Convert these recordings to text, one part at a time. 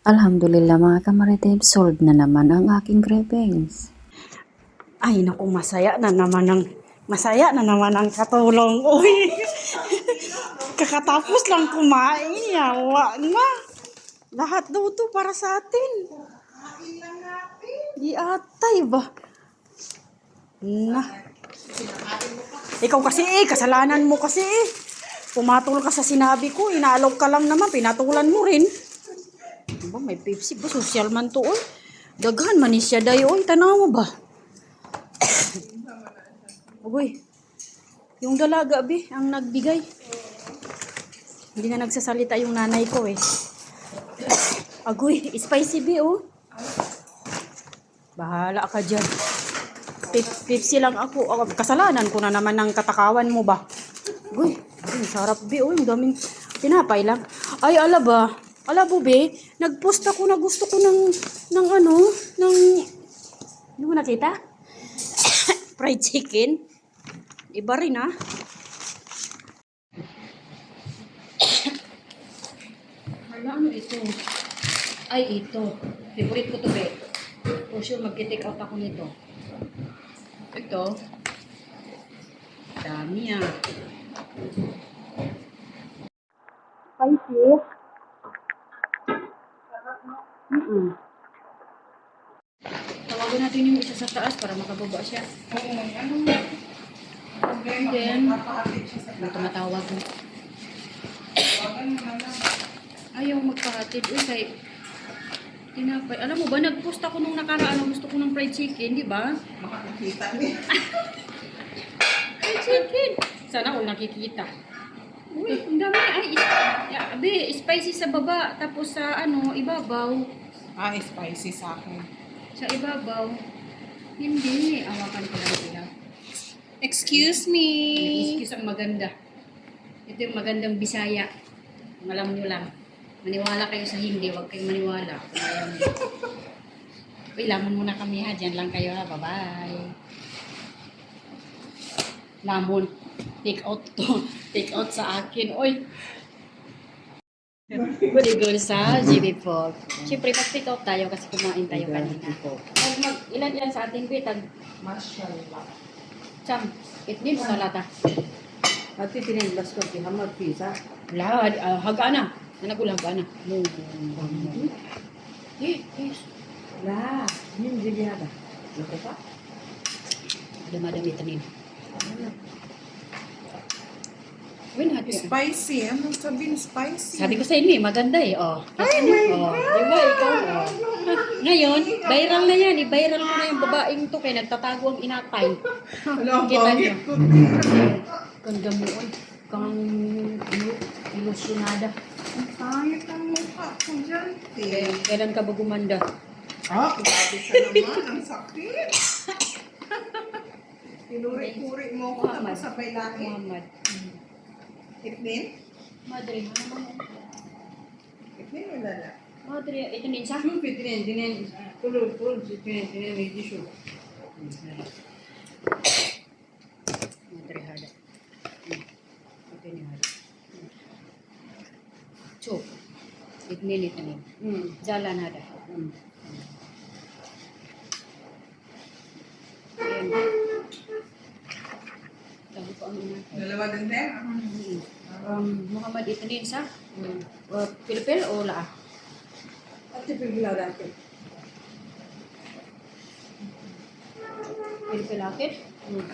Alhamdulillah mga kamaritim, solved na naman ang aking cravings. Ay, naku, masaya na naman ang masaya na naman ang katulong. Uy, kakatapos lang kumain. Yawa na. Lahat daw to para sa atin. Di atay ba? Na. Ikaw kasi eh, kasalanan mo kasi eh. Pumatol ka sa sinabi ko, inaalok ka lang naman, pinatulan mo rin. Diba, may Pepsi ba? Social man to, oy. Daghan man siya dayo, oy. Tanaw mo ba? Uy, yung dalaga, bi, ang nagbigay. Hindi na nagsasalita yung nanay ko, eh. Agoy, spicy, bi, oh. Bahala ka dyan. Pip- Pepsi lang ako. Ako, Kasalanan ko na naman ng katakawan mo ba? Uy, sarap, bi, oh. Yung daming tinapay lang. Ay, ala ba? Ala, bube, nag-post ako na gusto ko ng, ng ano, ng, hindi mo nakita? fried chicken. Iba rin ah. Hala, ano ito? Ay, ito. Favorite ko to, be. For sure, mag-take out ako nito. Ito. Dami ah. Natin yung isa sa taas para makababa siya. And then, ano tumatawag mo? Ayaw magpahatid. Uy, kay tinapay. Alam mo ba, nag-post ako nung nakaraan na gusto ko ng fried chicken, di ba? Makakakita niya. Fried chicken! Sana all nakikita. Uy, ang dami. Ay, is, ya, be, spicy sa baba. Tapos sa ano, ibabaw. Ah, spicy sa akin. Sa ibabaw. Hindi. Awakan ko lang sila. Excuse me. Excuse ang maganda. Ito yung magandang Bisaya. Alam nyo lang. Maniwala kayo sa hindi, huwag kayong maniwala. Nyo. Uy, lamon muna kami ha. Diyan lang kayo ha. Bye-bye. Lamon. Take out to. Take out sa akin. Uy. Good girl sa GB Fog. Siyempre, pag-take out tayo kasi kumain tayo kanina. Mag, mag, ilan yan sa ating bitag? Mashallah. Cham, itnin mo salata. Ati tinibas ko ti hamad pizza. Wala, uh, haga na. Nanagul haga na. No. Eh, eh. La, yun di hada. Loko pa. Dumadami tanin. Uy, natin. Spicy. Anong sabihin spicy? Sabi ko sa inyo eh, maganda eh. Oh. Ay, oh. Di ba, ikaw? Oh. Ngayon, viral na yan. I-viral ko na yung babaeng to kaya nagtatago ang inatay. Alam, Kita niyo. ko? Ganda mo, oy. Kang ano, ilusyonada. Ang pangit ang mukha ko dyan. Kaya, Eh. kailan ka ba gumanda? Ah, grabe ka naman. Ang sakit. Pinuri-puri mo ko tapos sabay laki. Muhammad. Itnin? Madre, ano naman? Itnin o lala? Madre, ito din siya. Şu fitrin dinen tulur tulur fitrin dinen meydi şu. Madre hada. Hmm. Ito ni hada. Hmm. Chop. Itnin ito ni. Hmm. Jalan hada. Hmm. Ayan. Tago pa ang ina. Dalawa din din? Um, Muhammad ito din sa. Uh, Pilipil o laa? Ati piglaw dati. Pilipil akit? Hmm.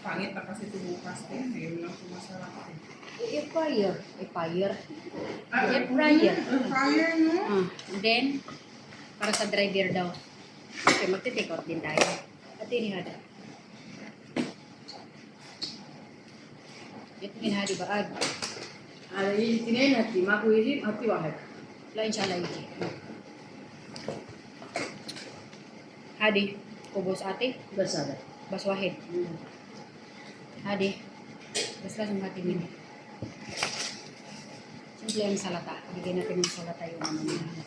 Pangit na kasi tumukas din. Ngayon lang sumasarap eh. I-fire. I-fire. Ah, fryer. Air fryer, no? And then, para sa driver daw. Okay, magte-take out din tayo. At ini hada. Ito din hadi ba? Ad. Ada ini tinen hati maku ini hati wahid. La inshallah iti. Hadi. Kubos ate. Basada. Bas wahid. Hmm. Hadi. Bas lang yung hati min. Simple ang salata. Bigyan natin ng salata yung ano niya.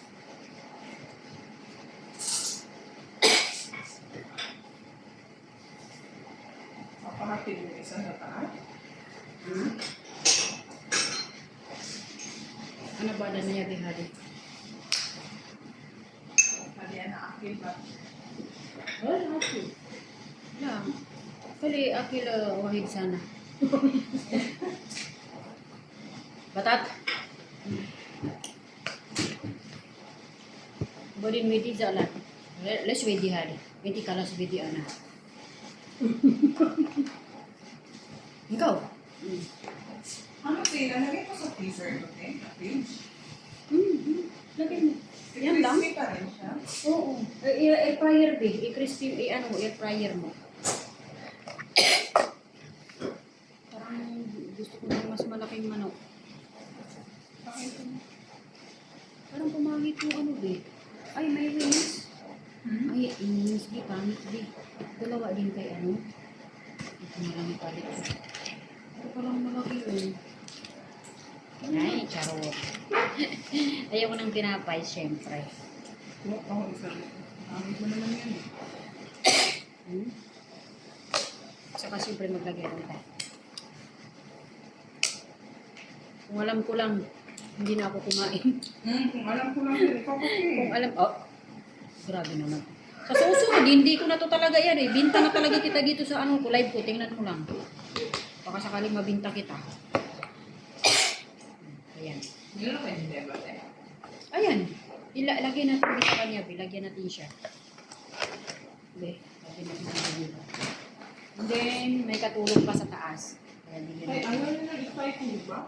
Papahatid mo isa sa taas. Hmm? Ano ba na niya bihari? Tadi anak akil ba? Oh, hati. Lang. Kali akil uh, wahid sana. Batat. Bodin medi jalan. Les wedi hari. Wedi kalas wedi ana. Ikaw? Ano te? Lalagay ko sa freezer ko te? Fridge? Mm-hmm. Lagay mo. Yan lang? Crispy pa rin siya. Oo. Eh, Air, fryer be. I-crispy, i ano, air fryer mo. Parang gusto ko ng mas malaking manok. Pakita mo. Parang pumangit yung ano be. Ay, may wings. Hmm? Ay, wings be, pangit be. Dalawa din kay ano. Ito na lang ipalit ko. Ito palang malaki yun. Ay, charot. Ayaw ko ng tinapay, syempre. Kung ako isa. Pangit mo naman yan eh. Hmm? Saka siyempre maglagay ng tayo. Kung alam ko lang, hindi na ako kumain. Hmm, kung alam ko lang yun, ikaw Kung alam, oh, grabe naman. Sa susunod, hindi ko na to talaga yan eh. Binta na talaga kita dito sa ano ko, live ko. Tingnan mo lang. Baka sakaling mabinta kita. Ayan. Te? Ayan. Ila, lagyan natin dito sa kanya. Lagyan natin siya. Be, lagyan natin dito. And then, may katulog pa sa taas. Kaya bigyan Ay, natin. ayaw nyo na food ba?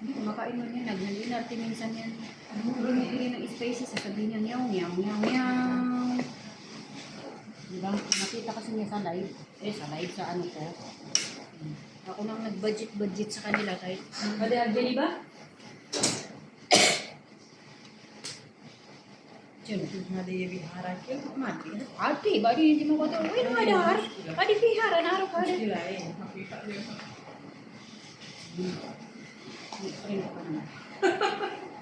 Hindi, kumakain mo yan. Naglili natin minsan yan. Ano, bigyan ng spices. Sasabihin niya, meow, meow, meow, meow. Diba? Nakita kasi niya sa live. Eh, sa live sa ano ko. Ako nang nag-budget-budget sa kanila kahit... Kada, di ba? Ko. Mati. Ati, badi hindi mo kata. Uy, no, ada har. Adi pihara na araw kada. Sila eh. Makita nyo sa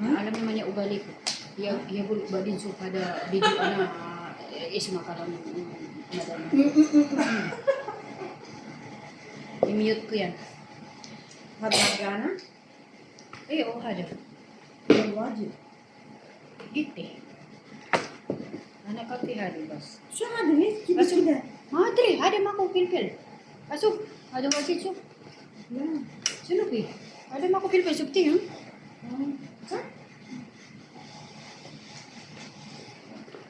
Alam naman niya ugali ko. Iya iya bulik badin so pada video ana eh, is makalam madam. I-mute ko yan. Hatagana? Eh, oh, ada. Yung wajib. Gite. Anak ka pihari bas. Siya nga din eh. Sige, Aso. sige. Madre, ada mako pilpil. Aso, ada wasit so. Yan. Sino pi? Ada mako pilpil subti, ha? Hmm. Sa?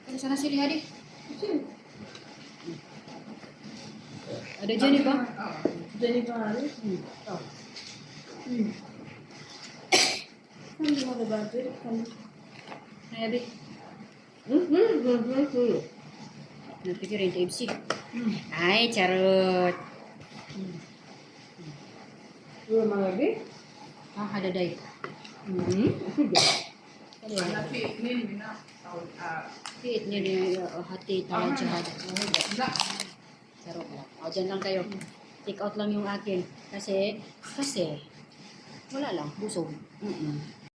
Ada sana sili hadi. Sige. Ada jani ba? Oo. Jenny Barry. Hmm. Oh. Hmm. Kan di mo ba ito? Kan. Ay, abi. Hmm, hmm, hmm, hmm, hmm. Napikirin sa FC. Ay, charot. Dua mga gabi? Ah, hadaday. Hmm. Sige. Kali Ang ya. napitin, mina. Tawag, ah, Tiit niya niya uh, hati tala jahad. Wala. Charot lang. O, dyan lang kayo. Take out lang yung akin. Kasi, kasi, wala lang. Busog. Mm-mm.